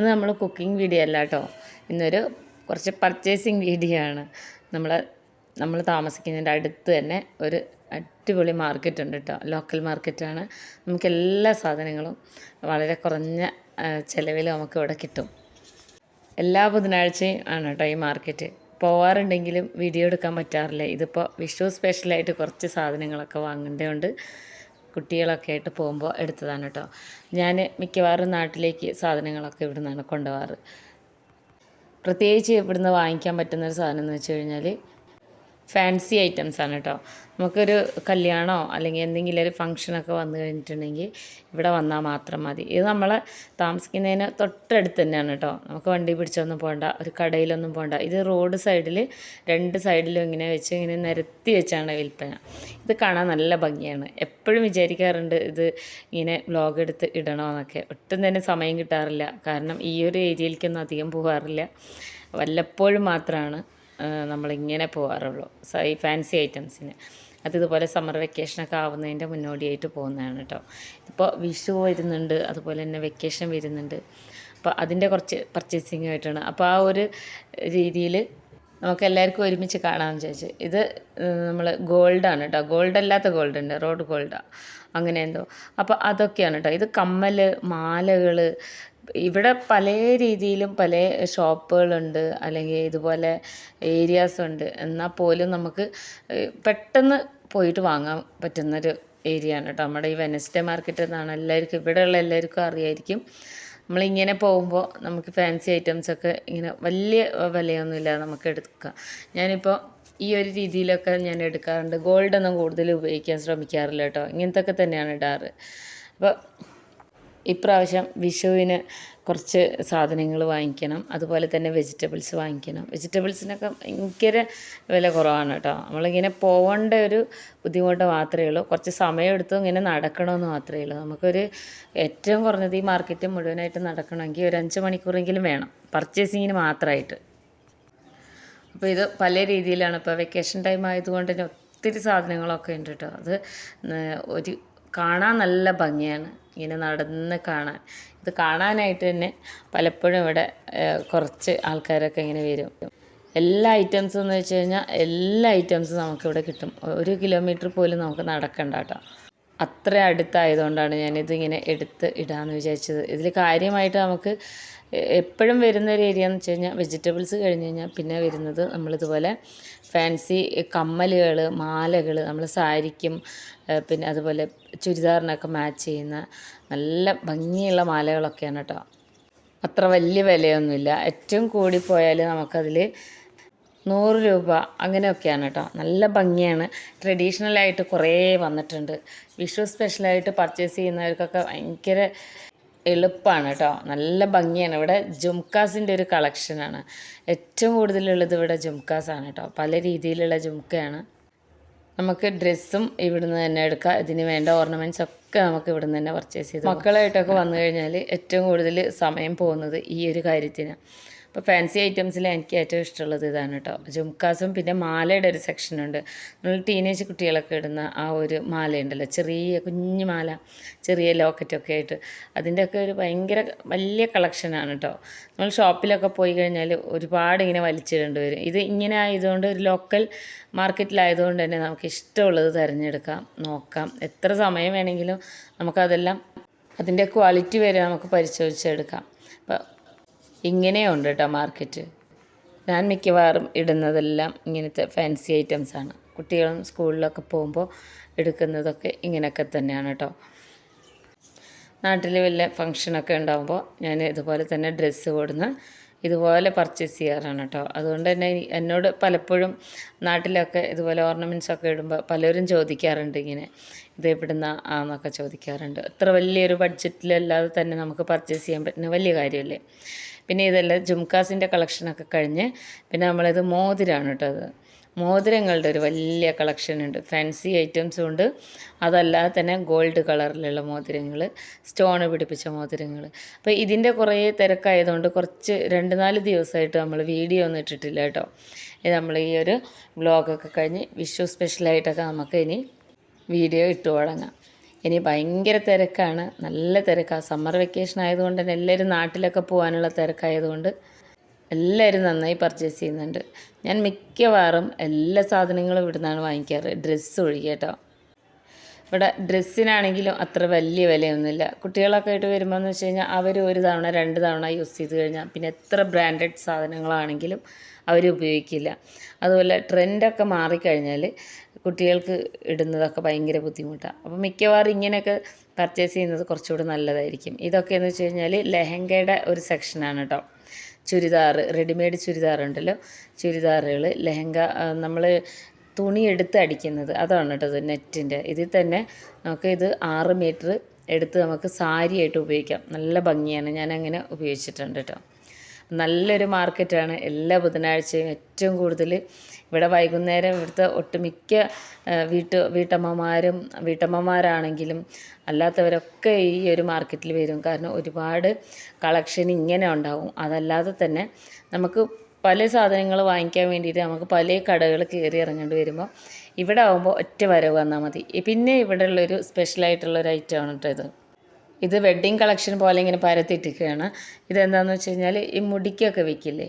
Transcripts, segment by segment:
ഇന്ന് നമ്മൾ cooking video അല്ല കേട്ടോ ഇന്നൊരു കുറച്ച് പർച്ചേസിങ് വീഡിയോ ആണ്. നമ്മൾ നമ്മൾ താമസിക്കുന്നതിന്റെ അടുത്ത് തന്നെ ഒരു അടിപൊളി മാർക്കറ്റ് ഉണ്ട് കേട്ടോ ലോക്കൽ മാർക്കറ്റാണ് നമുക്ക് എല്ലാ സാധനങ്ങളും വളരെ കുറഞ്ഞ ചിലവിൽ നമുക്ക് ഇവിടെ കിട്ടും. എല്ലാ ബുധനാഴ്ചയും ആണ് കേട്ടോ ഈ മാർക്കറ്റ് പോവാറുണ്ടെങ്കിലും വീഡിയോ എടുക്കാൻ പറ്റാറില്ല. ഇതിപ്പോൾ വിഷു സ്പെഷ്യലായിട്ട് കുറച്ച് സാധനങ്ങളൊക്കെ വാങ്ങേണ്ടതുകൊണ്ട് കുട്ടികളൊക്കെ ആയിട്ട് പോകുമ്പോൾ എടുത്തതാണ് കേട്ടോ. ഞാൻ മിക്കവാറും നാട്ടിലേക്ക് സാധനങ്ങളൊക്കെ ഇവിടെ നിന്നാണ് കൊണ്ടുപോകാറ്. പ്രത്യേകിച്ച് ഇവിടുന്ന് വാങ്ങിക്കാൻ പറ്റുന്ന ഒരു സാധനം എന്ന് വെച്ച് കഴിഞ്ഞാൽ ഫാൻസി ഐറ്റംസ് ആണ് കേട്ടോ നമുക്കൊരു കല്യാണമോ അല്ലെങ്കിൽ എന്തെങ്കിലും ഒരു ഫംഗ്ഷനൊക്കെ വന്നു കഴിഞ്ഞിട്ടുണ്ടെങ്കിൽ ഇവിടെ വന്നാൽ മാത്രം മതി. ഇത് നമ്മളെ താമസിക്കുന്നതിന് തൊട്ടടുത്ത് തന്നെയാണ് കേട്ടോ നമുക്ക് വണ്ടി പിടിച്ചൊന്നും പോകണ്ട ഒരു കടയിലൊന്നും പോകണ്ട ഇത് റോഡ് സൈഡിൽ രണ്ട് സൈഡിലും ഇങ്ങനെ വെച്ച് ഇങ്ങനെ നിരത്തി വെച്ചാണ് വിൽപ്പന. ഇത് കാണാൻ നല്ല ഭംഗിയാണ്. എപ്പോഴും വിചാരിക്കാറുണ്ട് ഇത് ഇങ്ങനെ ബ്ലോഗ് എടുത്ത് ഇടണമെന്നൊക്കെ ഒട്ടും തന്നെ സമയം കിട്ടാറില്ല. കാരണം ഈ ഒരു ഏരിയയിലേക്കൊന്നും അധികം പോകാറില്ല വല്ലപ്പോഴും മാത്രമാണ് നമ്മളിങ്ങനെ പോകാറുള്ളൂ ഈ ഫാൻസി ഐറ്റംസിന്. അത് ഇതുപോലെ സമ്മർ വെക്കേഷനൊക്കെ ആവുന്നതിന്റെ മുന്നോടിയായിട്ട് പോകുന്നതാണ് കേട്ടോ ഇപ്പോൾ വിഷു വരുന്നുണ്ട് അതുപോലെ തന്നെ വെക്കേഷൻ വരുന്നുണ്ട്. അപ്പോൾ അതിന്റെ കുറച്ച് പർച്ചേസിങ് ആയിട്ടാണ്. അപ്പോൾ ആ ഒരു രീതിയിൽ നമുക്ക് എല്ലാവർക്കും ഒരുമിച്ച് കാണാമെന്ന് ചോദിച്ചു ഇത് നമ്മൾ ഗോൾഡാണ് കേട്ടോ ഗോൾഡ് അല്ലാത്ത ഗോൾഡ് ഉണ്ട് റോഡ് ഗോൾഡാണ് അങ്ങനെ എന്തോ. അപ്പോൾ അതൊക്കെയാണ് കേട്ടോ ഇത് കമ്മൽ മാലകൾ ഇവിടെ പല രീതിയിലും പല ഷോപ്പുകളുണ്ട് അല്ലെങ്കിൽ ഇതുപോലെ ഏരിയാസ് ഉണ്ട് എന്നാൽ പോലും നമുക്ക് പെട്ടെന്ന് പോയിട്ട് വാങ്ങാൻ പറ്റുന്നൊരു ഏരിയ ആണ് കേട്ടോ. നമ്മുടെ ഈ വെനസ്ഡേ മാർക്കറ്റ് എന്നാണ് എല്ലാവർക്കും ഇവിടെയുള്ള എല്ലാവർക്കും അറിയായിരിക്കും. നമ്മളിങ്ങനെ പോകുമ്പോൾ നമുക്ക് ഫാൻസി ഐറ്റംസൊക്കെ ഇങ്ങനെ വലിയ വിലയൊന്നുമില്ല നമുക്ക് എടുക്കാം. ഞാനിപ്പോൾ ഈ ഒരു രീതിയിലൊക്കെ ഞാൻ എടുക്കാറുണ്ട്. ഗോൾഡൊന്നും കൂടുതൽ ഉപയോഗിക്കാൻ ശ്രമിക്കാറില്ല കേട്ടോ. ഇങ്ങനത്തെ ഒക്കെ തന്നെയാണ് ഇടാറ്. അപ്പോൾ ഇപ്രാവശ്യം വിഷുവിന് കുറച്ച് സാധനങ്ങൾ വാങ്ങിക്കണം. അതുപോലെ തന്നെ വെജിറ്റബിൾസ് വാങ്ങിക്കണം. വെജിറ്റബിൾസിനൊക്കെ ഭയങ്കര വില കുറവാണ് കേട്ടോ. നമ്മളിങ്ങനെ പോകേണ്ട ഒരു ബുദ്ധിമുട്ട് മാത്രമേ ഉള്ളൂ. കുറച്ച് സമയമെടുത്ത് ഇങ്ങനെ നടക്കണമെന്ന് മാത്രമേ ഉള്ളൂ. നമുക്കൊരു ഏറ്റവും കുറഞ്ഞത് ഈ മാർക്കറ്റ് മുഴുവനായിട്ട് നടക്കണമെങ്കിൽ ഒരു അഞ്ച് മണിക്കൂറെങ്കിലും വേണം. പർച്ചേസിങ്ങിന് മാത്രമായിട്ട്. അപ്പോൾ ഇത് പല രീതിയിലാണ്. ഇപ്പോൾ വെക്കേഷൻ ടൈം ആയതുകൊണ്ട് തന്നെ ഒത്തിരി സാധനങ്ങളൊക്കെ ഉണ്ട് കേട്ടോ. അത് ഒരു കാണാൻ നല്ല ഭംഗിയാണ്. ഇങ്ങനെ നടന്ന് കാണാൻ. ഇത് കാണാനായിട്ട് തന്നെ പലപ്പോഴും ഇവിടെ കുറച്ച് ആൾക്കാരൊക്കെ ഇങ്ങനെ വരും. എല്ലാ ഐറ്റംസും എന്ന് വെച്ച് കഴിഞ്ഞാൽ എല്ലാ ഐറ്റംസും നമുക്കിവിടെ കിട്ടും. ഒരു കിലോമീറ്റർ പോലും നമുക്ക് നടക്കണ്ട കേട്ടോ. അത്ര അടുത്തായതുകൊണ്ടാണ് ഞാനിതിങ്ങനെ എടുത്ത് ഇടാമെന്ന് വിചാരിച്ചത്. ഇതിൽ കാര്യമായിട്ട് നമുക്ക് എപ്പോഴും വരുന്ന ഒരു ഏരിയ എന്ന് വെച്ച് കഴിഞ്ഞാൽ വെജിറ്റബിൾസ് കഴിഞ്ഞ് കഴിഞ്ഞാൽ പിന്നെ വരുന്നത് നമ്മളിതുപോലെ ഫാൻസി കമ്മലുകൾ മാലകൾ നമ്മൾ സാരിക്കും പിന്നെ അതുപോലെ ചുരിദാറിനൊക്കെ മാച്ച് ചെയ്യുന്ന നല്ല ഭംഗിയുള്ള മാലകളൊക്കെയാണ് കേട്ടോ അത്ര വലിയ വിലയൊന്നുമില്ല. ഏറ്റവും കൂടിപ്പോയാൽ നമുക്കതിൽ നൂറ് രൂപ അങ്ങനെയൊക്കെയാണ് കേട്ടോ നല്ല ഭംഗിയാണ്. ട്രഡീഷണലായിട്ട് കുറേ വന്നിട്ടുണ്ട്. വിഷു സ്പെഷ്യലായിട്ട് പർച്ചേസ് ചെയ്യുന്നവർക്കൊക്കെ ഭയങ്കര എളുപ്പമാണ് കേട്ടോ നല്ല ഭംഗിയാണ്. ഇവിടെ ജുംക്കാസിന്റെ ഒരു കളക്ഷനാണ്. ഏറ്റവും കൂടുതലുള്ളത് ഇവിടെ ജുംക്കാസാണ് കേട്ടോ പല രീതിയിലുള്ള ജുംക്കയാണ് നമുക്ക് ഡ്രസ്സും ഇവിടുന്ന് തന്നെ എടുക്കാം. ഇതിന് വേണ്ട ഓർണമെന്റ്സ് ഒക്കെ നമുക്ക് ഇവിടുന്ന് തന്നെ പർച്ചേസ് ചെയ്ത് മക്കളായിട്ടൊക്കെ വന്നു കഴിഞ്ഞാൽ ഏറ്റവും കൂടുതൽ സമയം പോകുന്നത് ഈ ഒരു കാര്യത്തിന്. അപ്പോൾ ഫാൻസി ഐറ്റംസിൽ എനിക്ക് ഏറ്റവും ഇഷ്ടമുള്ളത് ഇതാണ് കേട്ടോ ജുംക്കാസും പിന്നെ മാലയുടെ ഒരു സെക്ഷനുണ്ട് നമ്മൾ ടീനേജ് കുട്ടികളൊക്കെ ഇടുന്ന ആ ഒരു മാലയുണ്ടല്ലോ. ചെറിയ കുഞ്ഞു മാല ചെറിയ ലോക്കറ്റൊക്കെ ആയിട്ട്. അതിന്റെയൊക്കെ ഒരു ഭയങ്കര വലിയ കളക്ഷനാണ് കേട്ടോ നമ്മൾ ഷോപ്പിലൊക്കെ പോയി കഴിഞ്ഞാൽ ഒരുപാട് ഇങ്ങനെ വലിച്ചിടേണ്ടി വരും. ഇത് ഇങ്ങനെ ആയതുകൊണ്ട് ഒരു ലോക്കൽ മാർക്കറ്റിലായതുകൊണ്ട് തന്നെ നമുക്ക് ഇഷ്ടമുള്ളത് തിരഞ്ഞെടുക്കാം നോക്കാം. എത്ര സമയം വേണമെങ്കിലും നമുക്കതെല്ലാം അതിന്റെ ക്വാളിറ്റി വരെ നമുക്ക് പരിശോധിച്ചെടുക്കാം. അപ്പോൾ ഇങ്ങനെയുണ്ട് കേട്ടോ മാർക്കറ്റ് ഞാൻ മിക്കവാറും ഇടുന്നതെല്ലാം ഇങ്ങനത്തെ ഫാൻസി ഐറ്റംസാണ് കുട്ടികളും സ്കൂളിലൊക്കെ പോകുമ്പോൾ എടുക്കുന്നതൊക്കെ ഇങ്ങനെയൊക്കെ തന്നെയാണ് കേട്ടോ. നാട്ടിൽ വല്ല ഫങ്ഷനൊക്കെ ഉണ്ടാകുമ്പോൾ ഞാൻ ഇതുപോലെ തന്നെ ഡ്രസ്സ് കൊടുന്ന് ഇതുപോലെ പർച്ചേസ് ചെയ്യാറാണ് കേട്ടോ. അതുകൊണ്ട് തന്നെ എന്നോട് പലപ്പോഴും നാട്ടിലൊക്കെ ഇതുപോലെ ഓർണമെന്റ്സ് ഒക്കെ ഇടുമ്പോൾ പലരും ചോദിക്കാറുണ്ട് ഇങ്ങനെ ഇത് എവിടുന്ന ആന്നൊക്കെ ചോദിക്കാറുണ്ട്. അത്ര വലിയൊരു ബഡ്ജറ്റിലല്ലാതെ തന്നെ നമുക്ക് പർച്ചേസ് ചെയ്യാൻ പറ്റുന്ന വലിയ കാര്യമല്ലേ പിന്നെ ഇതെല്ലാം ജുംകാസിന്റെ കളക്ഷനൊക്കെ കഴിഞ്ഞ് പിന്നെ നമ്മളിത് മോതിരാണ് കേട്ടോ അത്. മോതിരങ്ങളുടെ ഒരു വലിയ കളക്ഷൻ ഉണ്ട്. ഫാൻസി ഐറ്റംസും ഉണ്ട്. അതല്ലാതെ തന്നെ ഗോൾഡ് കളറിലുള്ള മോതിരങ്ങൾ സ്റ്റോൺ പിടിപ്പിച്ച മോതിരങ്ങൾ അപ്പോൾ ഇതിന്റെ കുറേ തിരക്കായതുകൊണ്ട് കുറച്ച് രണ്ട് നാല് ദിവസമായിട്ട് നമ്മൾ വീഡിയോ ഒന്നും ഇട്ടിട്ടില്ല കേട്ടോ നമ്മൾ ഈ ഒരു വ്ളോഗൊക്കെ കഴിഞ്ഞ് വിഷു സ്പെഷ്യലായിട്ടൊക്കെ നമുക്ക് ഇനി വീഡിയോ ഇട്ടു തുടങ്ങാം. ഇനി ഭയങ്കര തിരക്കാണ്. നല്ല തിരക്കാണ് സമ്മർ വെക്കേഷൻ ആയതുകൊണ്ട് തന്നെ എല്ലാവരും നാട്ടിലൊക്കെ പോകാനുള്ള തിരക്കായതുകൊണ്ട് എല്ലാവരും നന്നായി പർച്ചേസ് ചെയ്യുന്നുണ്ട്. ഞാൻ മിക്കവാറും എല്ലാ സാധനങ്ങളും ഇവിടുന്നാണ് വാങ്ങിക്കാറ്. ഡ്രസ്സ് ഒഴികെ കേട്ടോ. ഇവിടെ ഡ്രസ്സിനാണെങ്കിലും അത്ര വലിയ വിലയൊന്നുമില്ല. കുട്ടികളൊക്കെ ആയിട്ട് വരുമ്പോൾ എന്ന് വെച്ച് കഴിഞ്ഞാൽ അവർ ഒരു തവണ രണ്ട് തവണ യൂസ് ചെയ്ത് കഴിഞ്ഞാൽ പിന്നെ എത്ര ബ്രാൻഡഡ് സാധനങ്ങളാണെങ്കിലും അവർ ഉപയോഗിക്കില്ല. അതുപോലെ ട്രെൻഡൊക്കെ മാറിക്കഴിഞ്ഞാൽ കുട്ടികൾക്ക് ഇടുന്നതൊക്കെ ഭയങ്കര ബുദ്ധിമുട്ടാണ് അപ്പോൾ മിക്കവാറും ഇങ്ങനെയൊക്കെ പർച്ചേസ് ചെയ്യുന്നത് കുറച്ചുകൂടി നല്ലതായിരിക്കും. ഇതൊക്കെ എന്ന് വെച്ച് കഴിഞ്ഞാൽ ലെഹങ്കയുടെ ഒരു സെക്ഷനാണ് കേട്ടോ ചുരിദാർ റെഡിമെയ്ഡ് ചുരിദാർ ഉണ്ടല്ലോ. ചുരിദാറുകൾ ലെഹങ്ക നമ്മൾ തുണി എടുത്ത് അടിക്കുന്നത് അതാണ് കേട്ടോ ഇത് നെറ്റിന്റെ ഇതിൽ തന്നെ നമുക്ക് ഇത് ആറ് മീറ്റർ എടുത്ത് നമുക്ക് സാരിയായിട്ട് ഉപയോഗിക്കാം. നല്ല ഭംഗിയാണ്. ഞാൻ അങ്ങനെ ഉപയോഗിച്ചിട്ടുണ്ട് കേട്ടോ നല്ലൊരു മാർക്കറ്റാണ് എല്ലാ ബുധനാഴ്ചയും ഏറ്റവും കൂടുതൽ ഇവിടെ വൈകുന്നേരം ഇവിടുത്തെ ഒട്ടുമിക്ക വീട്ട് വീട്ടു വീട്ടമ്മമാരും വീട്ടമ്മമാരാണെങ്കിലും അല്ലാത്തവരൊക്കെ ഈ ഒരു മാർക്കറ്റിൽ വരും. കാരണം ഒരുപാട് കളക്ഷൻ ഇങ്ങനെ ഉണ്ടാവും. അതല്ലാതെ തന്നെ നമുക്ക് പല സാധനങ്ങൾ വാങ്ങിക്കാൻ വേണ്ടിയിട്ട് നമുക്ക് പല കടകൾ കയറി ഇറങ്ങേണ്ടി വരുമ്പോൾ ഇവിടെ ആകുമ്പോൾ ഒറ്റ വരവ് വന്നാൽ മതി. പിന്നെ ഇവിടെ ഉള്ളൊരു ഐറ്റം ആണ് കേട്ടോ ഇത്. ഇത് വെഡ്ഡിങ് കളക്ഷൻ പോലെ ഇങ്ങനെ പരത്തിയിട്ടിരിക്കുകയാണ് ഇതെന്താണെന്ന് വെച്ച് കഴിഞ്ഞാൽ ഈ മുടിക്കൊക്കെ വെക്കില്ലേ?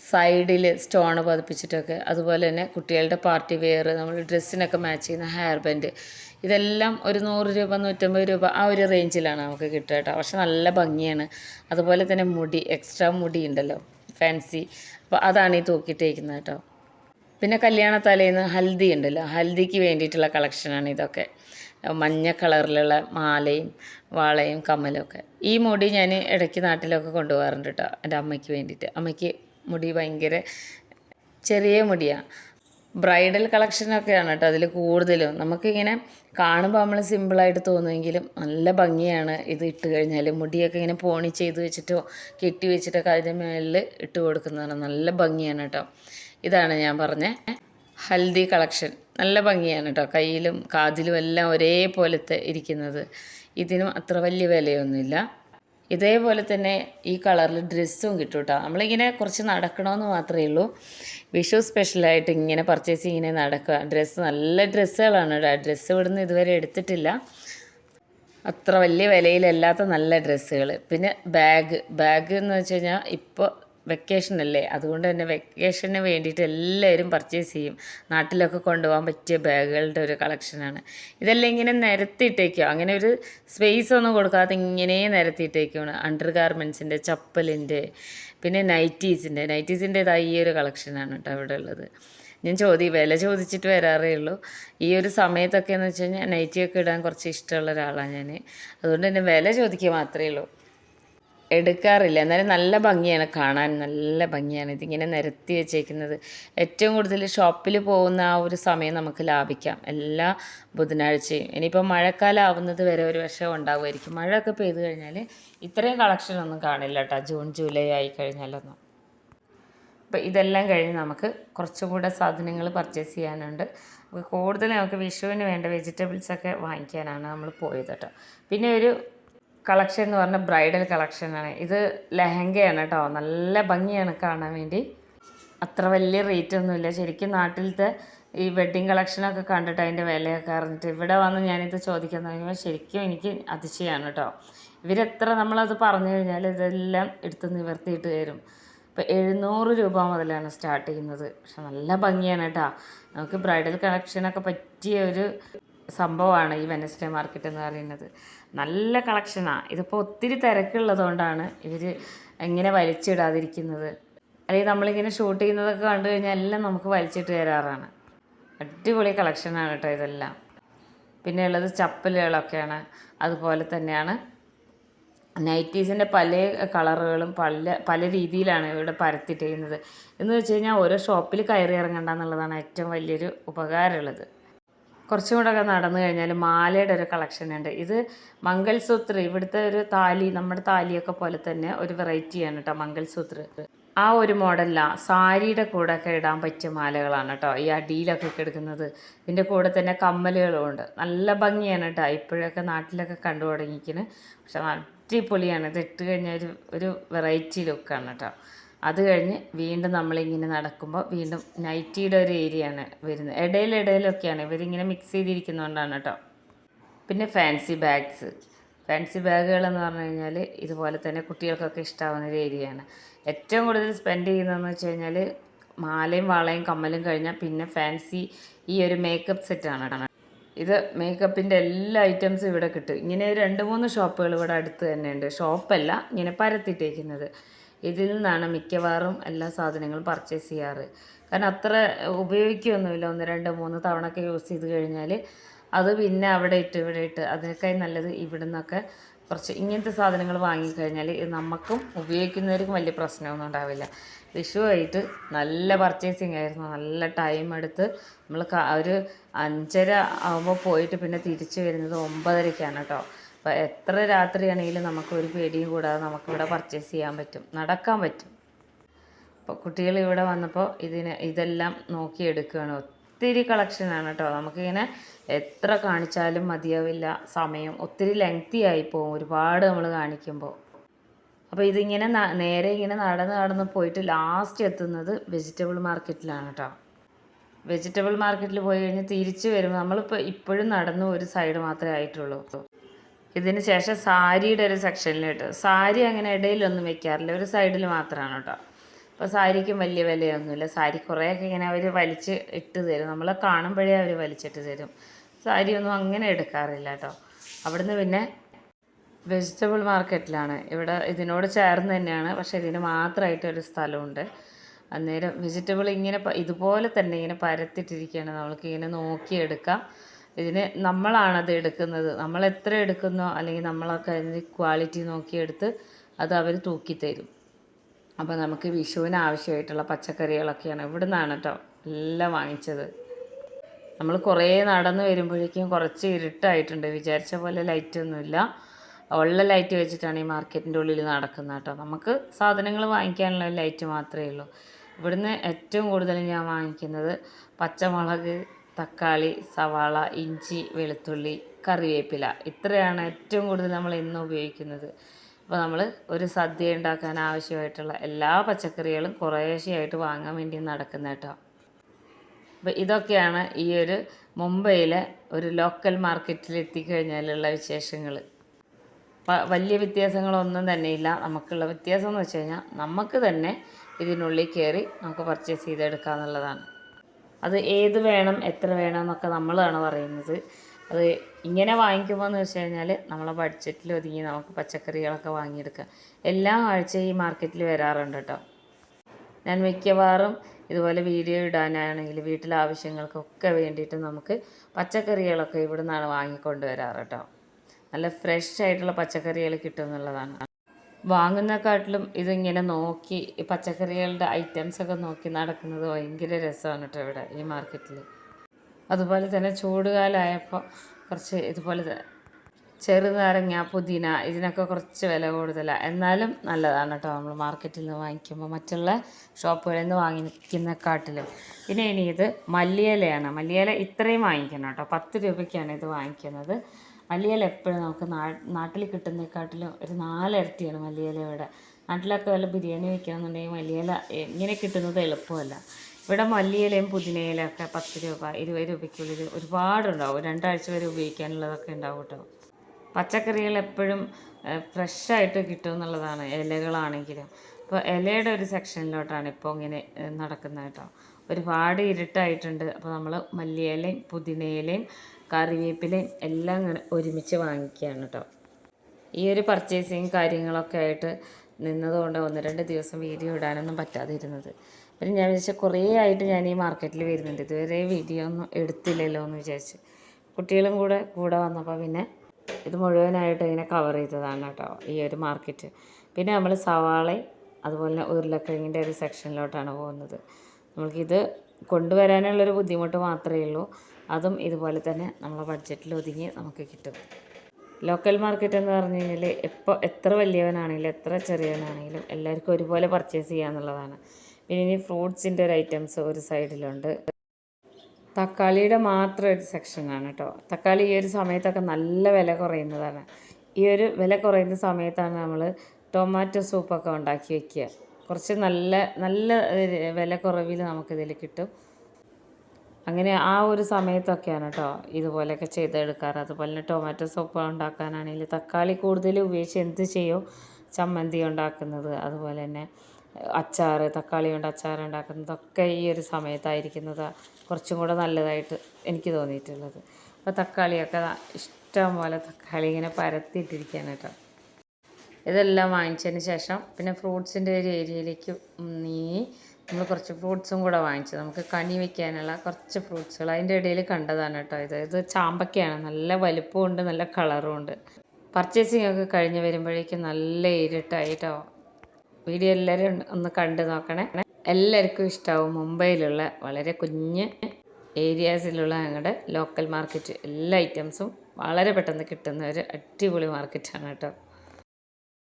സൈഡിൽ സ്റ്റോൺ പതിപ്പിച്ചിട്ടൊക്കെ അതുപോലെ തന്നെ കുട്ടികളുടെ പാർട്ടി വെയർ നമ്മൾ ഡ്രസ്സിനൊക്കെ മാച്ച് ചെയ്യുന്ന ഹെയർ ബാൻഡ് ഇതെല്ലാം ഒരു നൂറ് രൂപ നൂറ്റമ്പത് രൂപ ആ ഒരു റേഞ്ചിലാണ് നമുക്ക് കിട്ടുക കേട്ടോ. പക്ഷെ നല്ല ഭംഗിയാണ്. അതുപോലെ തന്നെ മുടി എക്സ്ട്രാ മുടി ഉണ്ടല്ലോ ഫാൻസി അപ്പോൾ അതാണ് ഈ തൂക്കിയിട്ടേക്കുന്നത് കേട്ടോ. പിന്നെ കല്യാണ തലേന്ന് ഹൽദി ഉണ്ടല്ലോ ഹൽദിക്ക് വേണ്ടിയിട്ടുള്ള കളക്ഷനാണ് ഇതൊക്കെ. മഞ്ഞ കളറിലുള്ള മാലയും വാളയും കമ്മലും ഒക്കെ. ഈ മുടി ഞാൻ ഇടയ്ക്ക് നാട്ടിലൊക്കെ കൊണ്ടുപോകാറുണ്ട് കേട്ടോ എന്റെ അമ്മയ്ക്ക് വേണ്ടിയിട്ട്. അമ്മയ്ക്ക് മുടി ഭയങ്കര ചെറിയ മുടിയാണ് ബ്രൈഡൽ കളക്ഷനൊക്കെയാണ് കേട്ടോ അതിൽ കൂടുതലും. നമുക്കിങ്ങനെ കാണുമ്പോൾ നമ്മൾ സിമ്പിളായിട്ട് തോന്നുമെങ്കിലും നല്ല ഭംഗിയാണ് ഇത് ഇട്ട് കഴിഞ്ഞാൽ മുടിയൊക്കെ ഇങ്ങനെ പോണി ചെയ്ത് വെച്ചിട്ടോ കെട്ടി വെച്ചിട്ടൊക്കെ അതിന്റെ മേളിൽ ഇട്ട് കൊടുക്കുന്നതാണ്. നല്ല ഭംഗിയാണ് കേട്ടോ. ഇതാണ് ഞാൻ പറഞ്ഞ ഹൽദി കളക്ഷൻ. നല്ല ഭംഗിയാണ് കേട്ടോ. കയ്യിലും കാതിലും എല്ലാം ഒരേപോലത്തെ ഇരിക്കുന്നത്. ഇതിനും അത്ര വലിയ വിലയൊന്നുമില്ല. ഇതേപോലെ തന്നെ ഈ കളറിൽ ഡ്രസ്സും കിട്ടും കേട്ടോ നമ്മളിങ്ങനെ കുറച്ച് നടക്കണമെന്ന് മാത്രമേ ഉള്ളൂ. വിഷു സ്പെഷ്യലായിട്ട് ഇങ്ങനെ പർച്ചേസ് ഇങ്ങനെ നടക്കുക. ഡ്രസ്സ് നല്ല ഡ്രസ്സുകളാണ് കേട്ടോ. ഡ്രസ്സ് ഇവിടുന്ന് ഇതുവരെ എടുത്തിട്ടില്ല. അത്ര വലിയ വിലയിലല്ലാത്ത നല്ല ഡ്രസ്സുകൾ പിന്നെ ബാഗ് ബാഗ് എന്ന് വെച്ച് കഴിഞ്ഞാൽ ഇപ്പോൾ വെക്കേഷൻ അല്ലേ അതുകൊണ്ട് തന്നെ വെക്കേഷന് വേണ്ടിയിട്ട് എല്ലാവരും പർച്ചേസ് ചെയ്യും. നാട്ടിലൊക്കെ കൊണ്ടുപോകാൻ പറ്റിയ ബാഗുകളുടെ ഒരു കളക്ഷനാണ്. ഇതെല്ലാം ഇങ്ങനെ നിരത്തിയിട്ടേക്കോ അങ്ങനെ ഒരു സ്പേസ് ഒന്നും കൊടുക്കാതെ ഇങ്ങനെ നിരത്തിയിട്ടേക്കാണ് അണ്ടർ ഗാർമെൻസിന്റെ ചപ്പലിന്റെ പിന്നെ നൈറ്റീസിന്റെ നൈറ്റീസിന്റെ ഇതായി ഈ ഒരു കളക്ഷനാണ് കേട്ടോ ഇവിടെ ഉള്ളത്. ഞാൻ ചോദി വില ചോദിച്ചിട്ട് വരാറേ ഉള്ളൂ. ഈ ഒരു സമയത്തൊക്കെ എന്ന് വെച്ച് കഴിഞ്ഞാൽ നൈറ്റിയൊക്കെ ഇടാൻ കുറച്ച് ഇഷ്ടമുള്ള ഒരാളാണ് ഞാൻ അതുകൊണ്ട് തന്നെ വില ചോദിക്കുക മാത്രമേ ഉള്ളൂ. എടുക്കാറില്ല. എന്നാലും നല്ല ഭംഗിയാണ് കാണാൻ. നല്ല ഭംഗിയാണ് ഇതിങ്ങനെ നിരത്തി വെച്ചേക്കുന്നത്. ഏറ്റവും കൂടുതൽ ഷോപ്പിൽ പോകുന്ന ആ ഒരു സമയം നമുക്ക് ലാഭിക്കാം. എല്ലാ ബുധനാഴ്ചയും. ഇനിയിപ്പോൾ മഴക്കാലം ആവുന്നത് വരെ ഒരു വർഷം ഉണ്ടാവുമായിരിക്കും. മഴയൊക്കെ പെയ്ത് കഴിഞ്ഞാൽ ഇത്രയും കളക്ഷനൊന്നും കാണില്ല കേട്ടോ. ജൂൺ ജൂലൈ ആയി കഴിഞ്ഞാലൊന്നും. അപ്പോൾ ഇതെല്ലാം കഴിഞ്ഞ് നമുക്ക് കുറച്ചും കൂടെ സാധനങ്ങൾ പർച്ചേസ് ചെയ്യാനുണ്ട്. കൂടുതൽ നമുക്ക് വിഷുവിന് വേണ്ട വെജിറ്റബിൾസ് ഒക്കെ വാങ്ങിക്കാനാണ് നമ്മൾ പോയത് കേട്ടോ. പിന്നെ ഒരു കളക്ഷൻ എന്ന് പറഞ്ഞാൽ ബ്രൈഡൽ കളക്ഷനാണ് ഇത് ലെഹങ്കയാണ് കേട്ടോ നല്ല ഭംഗിയാണ് കാണാൻ വേണ്ടി. അത്ര വലിയ റേറ്റ് ഒന്നുമില്ല ശരിക്കും നാട്ടിലത്തെ ഈ വെഡ്ഡിങ് കളക്ഷനൊക്കെ കണ്ടിട്ട് അതിന്റെ വിലയൊക്കെ അറിഞ്ഞിട്ട് ഇവിടെ വന്ന് ഞാനിത് ചോദിക്കാൻ തുടങ്ങിയപ്പോൾ ശരിക്കും എനിക്ക് അതിശയമാണ് കേട്ടോ ഇവരെത്ര നമ്മളത് പറഞ്ഞു കഴിഞ്ഞാൽ ഇതെല്ലാം എടുത്ത് നിവർത്തിയിട്ട് തരും. ഇപ്പോൾ എഴുന്നൂറ് രൂപ മുതലാണ് സ്റ്റാർട്ട് ചെയ്യുന്നത്. പക്ഷെ നല്ല ഭംഗിയാണ് കേട്ടോ നമുക്ക് ബ്രൈഡൽ കളക്ഷനൊക്കെ പറ്റിയ ഒരു സംഭവമാണ് ഈ വെനസ്ഡേ മാർക്കറ്റ് എന്ന് പറയുന്നത്. നല്ല കളക്ഷനാണ് ഇതിപ്പോൾ ഒത്തിരി തിരക്കുള്ളതുകൊണ്ടാണ് ഇവർ ഇങ്ങനെ വലിച്ചിടാതിരിക്കുന്നത്. അല്ലെങ്കിൽ നമ്മളിങ്ങനെ ഷൂട്ട് ചെയ്യുന്നതൊക്കെ കണ്ടു കഴിഞ്ഞാൽ എല്ലാം നമുക്ക് വലിച്ചിട്ട് തരാറാണ്. അടിപൊളി കളക്ഷനാണ് കേട്ടോ ഇതെല്ലാം. പിന്നെ ഉള്ളത് ചപ്പലുകളൊക്കെയാണ്. അതുപോലെ തന്നെയാണ് നൈറ്റീസിന്റെ പല കളറുകളും പല പല രീതിയിലാണ് ഇവിടെ പരത്തിയിട്ട് ചെയ്യുന്നത് എന്ന് വെച്ച് കഴിഞ്ഞാൽ ഓരോ ഷോപ്പിൽ കയറി ഇറങ്ങണ്ട എന്നുള്ളതാണ് ഏറ്റവും വലിയൊരു ഉപകാരമുള്ളത്. കുറച്ചും കൂടെ ഒക്കെ നടന്നു കഴിഞ്ഞാൽ മാലയുടെ ഒരു കളക്ഷൻ ഉണ്ട്. ഇത് മംഗൾസൂത്ര ഇവിടുത്തെ ഒരു താലി നമ്മുടെ താലിയൊക്കെ പോലെ തന്നെ ഒരു വെറൈറ്റിയാണ് കേട്ടോ മംഗൾസൂത്ര ആ ഒരു മോഡലില്ല സാരിയുടെ കൂടെ ഒക്കെ ഇടാൻ പറ്റിയ മാലകളാണ് കേട്ടോ ഈ അടിയിലൊക്കെ എടുക്കുന്നത് ഇതിന്റെ കൂടെ തന്നെ കമ്മലുകളും ഉണ്ട്. നല്ല ഭംഗിയാണ് കേട്ടോ ഇപ്പോഴൊക്കെ നാട്ടിലൊക്കെ കണ്ടു തുടങ്ങിക്കുന്നത് പക്ഷെ അടിപൊളിയാണ്. ഇത് ഇട്ട് കഴിഞ്ഞാൽ ഒരു ഒരു വെറൈറ്റി ലുക്കാണ് കേട്ടോ അത് കഴിഞ്ഞ് വീണ്ടും നമ്മളിങ്ങനെ നടക്കുമ്പോൾ വീണ്ടും നൈറ്റിയുടെ ഒരു ഏരിയ ആണ് വരുന്നത്. ഇടയിൽ ഇടയിലൊക്കെയാണ്. ഇവരിങ്ങനെ മിക്സ് ചെയ്തിരിക്കുന്നതുകൊണ്ടാണ് കേട്ടോ. പിന്നെ ഫാൻസി ബാഗ്സ് ഫാൻസി ബാഗുകൾ എന്ന് പറഞ്ഞു കഴിഞ്ഞാൽ ഇതുപോലെ തന്നെ കുട്ടികൾക്കൊക്കെ ഇഷ്ടമാവുന്ന ഒരു ഏരിയയാണ്. ഏറ്റവും കൂടുതൽ സ്പെൻഡ് ചെയ്യുന്നതെന്ന് വെച്ച് കഴിഞ്ഞാൽ മാലയും വളയും കമ്മലും കഴിഞ്ഞാൽ പിന്നെ ഫാൻസി ഈ ഒരു മേക്കപ്പ് സെറ്റാണ് ഇത് മേക്കപ്പിന്റെ എല്ലാ ഐറ്റംസും ഇവിടെ കിട്ടും. ഇങ്ങനെ രണ്ട് മൂന്ന് ഷോപ്പുകൾ ഇവിടെ അടുത്ത് തന്നെയുണ്ട്. ഷോപ്പല്ല ഇങ്ങനെ പരത്തിട്ടേക്കുന്നത് ഇതിൽ നിന്നാണ് മിക്കവാറും എല്ലാ സാധനങ്ങളും പർച്ചേസ് ചെയ്യാറ്. കാരണം അത്ര ഉപയോഗിക്കുകയൊന്നുമില്ല ഒന്ന് രണ്ട് മൂന്ന് തവണ ഒക്കെ യൂസ് ചെയ്ത് കഴിഞ്ഞാൽ അത് പിന്നെ അവിടെ ഇട്ട് ഇവിടെ ഇട്ട് അതിനൊക്കെ നല്ലത് ഇവിടെ നിന്നൊക്കെ കുറച്ച് ഇങ്ങനത്തെ സാധനങ്ങൾ വാങ്ങിക്കഴിഞ്ഞാൽ ഇത് നമുക്കും ഉപയോഗിക്കുന്നവർക്കും വലിയ പ്രശ്നമൊന്നും ഉണ്ടാവില്ല. വിഷുവായിട്ട് നല്ല പർച്ചേസിങ് ആയിരുന്നു. നല്ല ടൈം എടുത്ത് നമ്മൾ ഒരു അഞ്ചര ആകുമ്പോൾ പോയിട്ട് പിന്നെ തിരിച്ചു വരുന്നത് ഒമ്പതരയ്ക്കാണ് കേട്ടോ എത്ര രാത്രിയാണെങ്കിലും നമുക്ക് ഒരു പേടിയും കൂടാതെ നമുക്കിവിടെ പർച്ചേസ് ചെയ്യാൻ പറ്റും. നടക്കാൻ പറ്റും. അപ്പോൾ കുട്ടികൾ ഇവിടെ വന്നപ്പോൾ ഇതിനെ ഇതെല്ലാം നോക്കിയെടുക്കുകയാണ് ഒത്തിരി കളക്ഷനാണ് കേട്ടോ നമുക്കിങ്ങനെ എത്ര കാണിച്ചാലും മതിയാവില്ല. സമയം ഒത്തിരി ലെങ്തി ആയി പോകും ഒരുപാട് നമ്മൾ കാണിക്കുമ്പോൾ അപ്പോൾ ഇതിങ്ങനെ നേരെ ഇങ്ങനെ നടന്ന് നടന്ന് പോയിട്ട് ലാസ്റ്റ് എത്തുന്നത് വെജിറ്റബിൾ മാർക്കറ്റിലാണ് കേട്ടോ വെജിറ്റബിൾ മാർക്കറ്റിൽ പോയി കഴിഞ്ഞ് തിരിച്ച് വരുമ്പോൾ നമ്മളിപ്പോൾ ഇപ്പോഴും നടന്ന് ഒരു സൈഡ് മാത്രമേ ആയിട്ടുള്ളൂ. ഇതിന് ശേഷം സാരിയുടെ ഒരു സെക്ഷനിലിട്ട് സാരി അങ്ങനെ ഇടയിലൊന്നും വെക്കാറില്ല. ഒരു സൈഡിൽ മാത്രമാണ് കേട്ടോ. അപ്പോൾ സാരിക്കും വലിയ വിലയൊന്നുമില്ല. സാരി കുറേയൊക്കെ ഇങ്ങനെ അവർ വലിച്ച് ഇട്ട് തരും. നമ്മളെ കാണുമ്പോഴേ അവർ വലിച്ചിട്ട് തരും. സാരി ഒന്നും അങ്ങനെ എടുക്കാറില്ല കേട്ടോ. അവിടുന്ന് പിന്നെ വെജിറ്റബിൾ മാർക്കറ്റിലാണ്. ഇവിടെ ഇതിനോട് ചേർന്ന് തന്നെയാണ്. പക്ഷേ ഇതിന് മാത്രമായിട്ട് ഒരു സ്ഥലമുണ്ട്. അന്നേരം വെജിറ്റബിൾ ഇങ്ങനെ ഇതുപോലെ തന്നെ ഇങ്ങനെ പരത്തിട്ടിരിക്കുകയാണ് നമ്മൾക്ക് ഇങ്ങനെ നോക്കിയെടുക്കാം. ഇതിന് നമ്മളാണത് എടുക്കുന്നത്. നമ്മൾ എത്ര എടുക്കുന്നോ അല്ലെങ്കിൽ നമ്മളൊക്കെ അതിന്റെ ക്വാളിറ്റി നോക്കിയെടുത്ത് അത് അവർ തൂക്കിത്തരും. അപ്പോൾ നമുക്ക് വിഷുവിന് ആവശ്യമായിട്ടുള്ള പച്ചക്കറികളൊക്കെയാണ് ഇവിടെ നിന്നാണ് കേട്ടോ എല്ലാം വാങ്ങിച്ചത്. നമ്മൾ കുറേ നടന്ന് വരുമ്പോഴേക്കും കുറച്ച് ഇരുട്ടായിട്ടുണ്ട്. വിചാരിച്ച പോലെ ലൈറ്റൊന്നുമില്ല ഉള്ള ലൈറ്റ് വെച്ചിട്ടാണ് ഈ മാർക്കറ്റിന്റെ ഉള്ളിൽ നടക്കുന്നത് കേട്ടോ. നമുക്ക് സാധനങ്ങൾ വാങ്ങിക്കാനുള്ള ലൈറ്റ് മാത്രമേ ഉള്ളൂ. ഇവിടുന്ന് ഏറ്റവും കൂടുതൽ ഞാൻ വാങ്ങിക്കുന്നത് പച്ചമുളക് തക്കാളി സവാള ഇഞ്ചി വെളുത്തുള്ളി കറിവേപ്പില ഇത്രയാണ് ഏറ്റവും കൂടുതൽ നമ്മൾ ഇന്ന് ഉപയോഗിക്കുന്നത്. അപ്പോൾ നമ്മൾ ഒരു സദ്യ ഉണ്ടാക്കാൻ ആവശ്യമായിട്ടുള്ള എല്ലാ പച്ചക്കറികളും കുറേശ്ശെയായിട്ട് വാങ്ങാൻ വേണ്ടി നടക്കുന്ന കേട്ടോ. അപ്പോൾ ഇതൊക്കെയാണ് ഈ ഒരു മുംബൈയിലെ ഒരു ലോക്കൽ മാർക്കറ്റിൽ എത്തിക്കഴിഞ്ഞാലുള്ള വിശേഷങ്ങൾ. വലിയ വ്യത്യാസങ്ങളൊന്നും തന്നെ ഇല്ല. നമുക്കുള്ള വ്യത്യാസം എന്ന് വെച്ച് കഴിഞ്ഞാൽ നമുക്ക് തന്നെ ഇതിനുള്ളിൽ കയറി നമുക്ക് പർച്ചേസ് ചെയ്തെടുക്കാന്നുള്ളതാണ് അത് ഏത് വേണം എത്ര വേണം എന്നൊക്കെ നമ്മളാണ് പറയുന്നത്. അത് ഇങ്ങനെ വാങ്ങിക്കുമ്പോൾ എന്ന് വെച്ച് കഴിഞ്ഞാൽ നമ്മളെ ബഡ്ജറ്റിൽ ഒതുങ്ങി നമുക്ക് പച്ചക്കറികളൊക്കെ വാങ്ങിയെടുക്കാം. എല്ലാ ആഴ്ചയും ഈ മാർക്കറ്റിൽ വരാറുണ്ട് കേട്ടോ. ഞാൻ മിക്കവാറും ഇതുപോലെ വീഡിയോ ഇടാനാണെങ്കിൽ വീട്ടിലെ ആവശ്യങ്ങൾക്കൊക്കെ വേണ്ടിയിട്ട് നമുക്ക് പച്ചക്കറികളൊക്കെ ഇവിടെ നിന്നാണ് വാങ്ങിക്കൊണ്ട് വരാറ് കേട്ടോ. നല്ല ഫ്രഷ് ആയിട്ടുള്ള പച്ചക്കറികൾ കിട്ടും എന്നുള്ളതാണ്. വാങ്ങുന്നേക്കാട്ടിലും ഇതിങ്ങനെ നോക്കി പച്ചക്കറികളുടെ ഐറ്റംസ് ഒക്കെ നോക്കി നടക്കുന്നത് ഭയങ്കര രസമാണ് കേട്ടോ ഇവിടെ ഈ മാർക്കറ്റിൽ അതുപോലെ തന്നെ ചൂടുകാലമായപ്പോൾ കുറച്ച് ഇതുപോലെ ചെറുനാരങ്ങ പുതിന ഇതിനൊക്കെ കുറച്ച് വില കൂടുതലാണ് എന്നാലും നല്ലതാണ് കേട്ടോ നമ്മൾ മാർക്കറ്റിൽ നിന്ന് വാങ്ങിക്കുമ്പോൾ മറ്റുള്ള ഷോപ്പുകളിൽ നിന്ന് വാങ്ങിക്കുന്നേക്കാട്ടിലും പിന്നെ ഇനി ഇത് മല്ലിയിലയാണ്. മല്ലിയില ഇത്രയും വാങ്ങിക്കണം കേട്ടോ. പത്ത് രൂപയ്ക്കാണ് ഇത് വാങ്ങിക്കുന്നത്. മല്ലിയില എപ്പോഴും നമുക്ക് നാട്ടിൽ കിട്ടുന്നതിനെക്കാട്ടിലും ഒരു നാലിരട്ടിയാണ് മല്ലിയില ഇവിടെ. നാട്ടിലൊക്കെ വല്ല ബിരിയാണി വെക്കണമെന്നുണ്ടെങ്കിൽ മല്ലിയില ഇങ്ങനെ കിട്ടുന്നത് എളുപ്പമല്ല. ഇവിടെ മല്ലിയിലയും പുതിനയിലയും ഒക്കെ പത്ത് രൂപ ഇരുപത് രൂപയ്ക്കുള്ളിൽ ഒരുപാടുണ്ടാവും. രണ്ടാഴ്ച വരെ ഉപയോഗിക്കാനുള്ളതൊക്കെ ഉണ്ടാവും കേട്ടോ. പച്ചക്കറികൾ എപ്പോഴും ഫ്രഷായിട്ട് കിട്ടും എന്നുള്ളതാണ് ഇലകളാണെങ്കിലും. ഇപ്പോൾ ഇലയുടെ ഒരു സെക്ഷനിലോട്ടാണ് ഇപ്പോൾ ഇങ്ങനെ നടക്കുന്നത് കേട്ടോ. ഒരുപാട് ഇരുട്ടായിട്ടുണ്ട്. അപ്പോൾ നമ്മൾ മല്ലിയിലയും പുതിനയിലയും കറിവേപ്പിലയും എല്ലാം ഒരുമിച്ച് വാങ്ങിക്കുകയാണ് കേട്ടോ ഈ ഒരു പർച്ചേസിങ് കാര്യങ്ങളൊക്കെ ആയിട്ട് നിന്നതുകൊണ്ട് ഒന്ന് രണ്ട് ദിവസം വീഡിയോ ഇടാനൊന്നും പറ്റാതിരുന്നത്. പിന്നെ ഞാൻ വിചാരിച്ച കുറേ ആയിട്ട് ഞാൻ ഈ മാർക്കറ്റിൽ വരുന്നുണ്ട്. ഇതുവരെ വീഡിയോ ഒന്നും എടുത്തില്ലല്ലോ എന്ന് വിചാരിച്ച്. കുട്ടികളും കൂടെ കൂടെ വന്നപ്പോൾ പിന്നെ ഇത് മുഴുവനായിട്ട് ഇങ്ങനെ കവർ ചെയ്തതാണ് കേട്ടോ ഈ ഒരു മാർക്കറ്റ് പിന്നെ നമ്മൾ സവാളയും അതുപോലെ ഉരുളക്കിഴങ്ങിന്റെ ഒരു സെക്ഷനിലോട്ടാണ് പോകുന്നത്. നമുക്കിത് കൊണ്ടുവരാനുള്ളൊരു ബുദ്ധിമുട്ട് മാത്രമേ ഉള്ളൂ. അതും ഇതുപോലെ തന്നെ നമ്മളെ ബഡ്ജറ്റിൽ ഒതുങ്ങി നമുക്ക് കിട്ടും. ലോക്കൽ മാർക്കറ്റ് എന്ന് പറഞ്ഞു കഴിഞ്ഞാൽ എപ്പോൾ എത്ര വലിയവനാണെങ്കിലും എത്ര ചെറിയവനാണെങ്കിലും എല്ലാവർക്കും ഒരുപോലെ പർച്ചേസ് ചെയ്യാന്നുള്ളതാണ് പിന്നെ ഇനി ഫ്രൂട്ട്സിന്റെ ഒരു ഐറ്റംസ് ഒരു സൈഡിലുണ്ട് തക്കാളിയുടെ മാത്രം ഒരു സെക്ഷനാണ് കേട്ടോ. തക്കാളി ഈ ഒരു സമയത്തൊക്കെ നല്ല വില കുറയുന്നതാണ്. ഈ ഒരു വില കുറയുന്ന സമയത്താണ് നമ്മൾ ടൊമാറ്റോ സൂപ്പൊക്കെ ഉണ്ടാക്കി വയ്ക്കുക കുറച്ച് നല്ല നല്ല വില കുറവിൽ നമുക്കിതിൽ കിട്ടും. അങ്ങനെ ആ ഒരു സമയത്തൊക്കെയാണ് കേട്ടോ ഇതുപോലെയൊക്കെ ചെയ്തെടുക്കാറ്. അതുപോലെ ടൊമാറ്റോ സോപ്പ് ഉണ്ടാക്കാനാണെങ്കിൽ തക്കാളി കൂടുതൽ ഉപയോഗിച്ച് എന്ത് ചെയ്യും? ചമ്മന്തി ഉണ്ടാക്കുന്നത്. അതുപോലെ തന്നെ അച്ചാർ തക്കാളി കൊണ്ട് അച്ചാർ ഉണ്ടാക്കുന്നതൊക്കെ ഈ ഒരു സമയത്തായിരിക്കുന്നത് കുറച്ചും കൂടെ നല്ലതായിട്ട് എനിക്ക് തോന്നിയിട്ടുള്ളത്. അപ്പോൾ തക്കാളിയൊക്കെ ഇഷ്ടം പോലെ തക്കാളി ഇങ്ങനെ പരത്തിയിട്ടിരിക്കുകയാണ് കേട്ടോ. ഇതെല്ലാം വാങ്ങിച്ചതിന് ശേഷം പിന്നെ ഫ്രൂട്ട്സിന്റെ ഒരു ഏരിയയിലേക്ക് നീങ്ങി നമ്മൾ കുറച്ച് ഫ്രൂട്ട്സും കൂടെ വാങ്ങിച്ചു. നമുക്ക് കണി വെക്കാനുള്ള കുറച്ച് ഫ്രൂട്ട്സുകൾ. അതിന്റെ ഇടയിൽ കണ്ടതാണ് കേട്ടോ ഇത്. ഇത് ചാമ്പക്കയാണ്. നല്ല വലിപ്പമുണ്ട് നല്ല കളറും ഉണ്ട്. പർച്ചേസിംഗ് ഒക്കെ കഴിഞ്ഞ് വരുമ്പോഴേക്കും നല്ല ഇരുട്ടായി കേട്ടോ. വീഡിയോ എല്ലാവരും ഒന്ന് കണ്ടു നോക്കണേ. എല്ലാവർക്കും ഇഷ്ടമാവും മുംബൈയിലുള്ള വളരെ കുഞ്ഞ് ഏരിയാസിലുള്ള ഞങ്ങളുടെ ലോക്കൽ മാർക്കറ്റ് എല്ലാ ഐറ്റംസും വളരെ പെട്ടെന്ന് കിട്ടുന്ന ഒരു അടിപൊളി മാർക്കറ്റാണ് കേട്ടോ.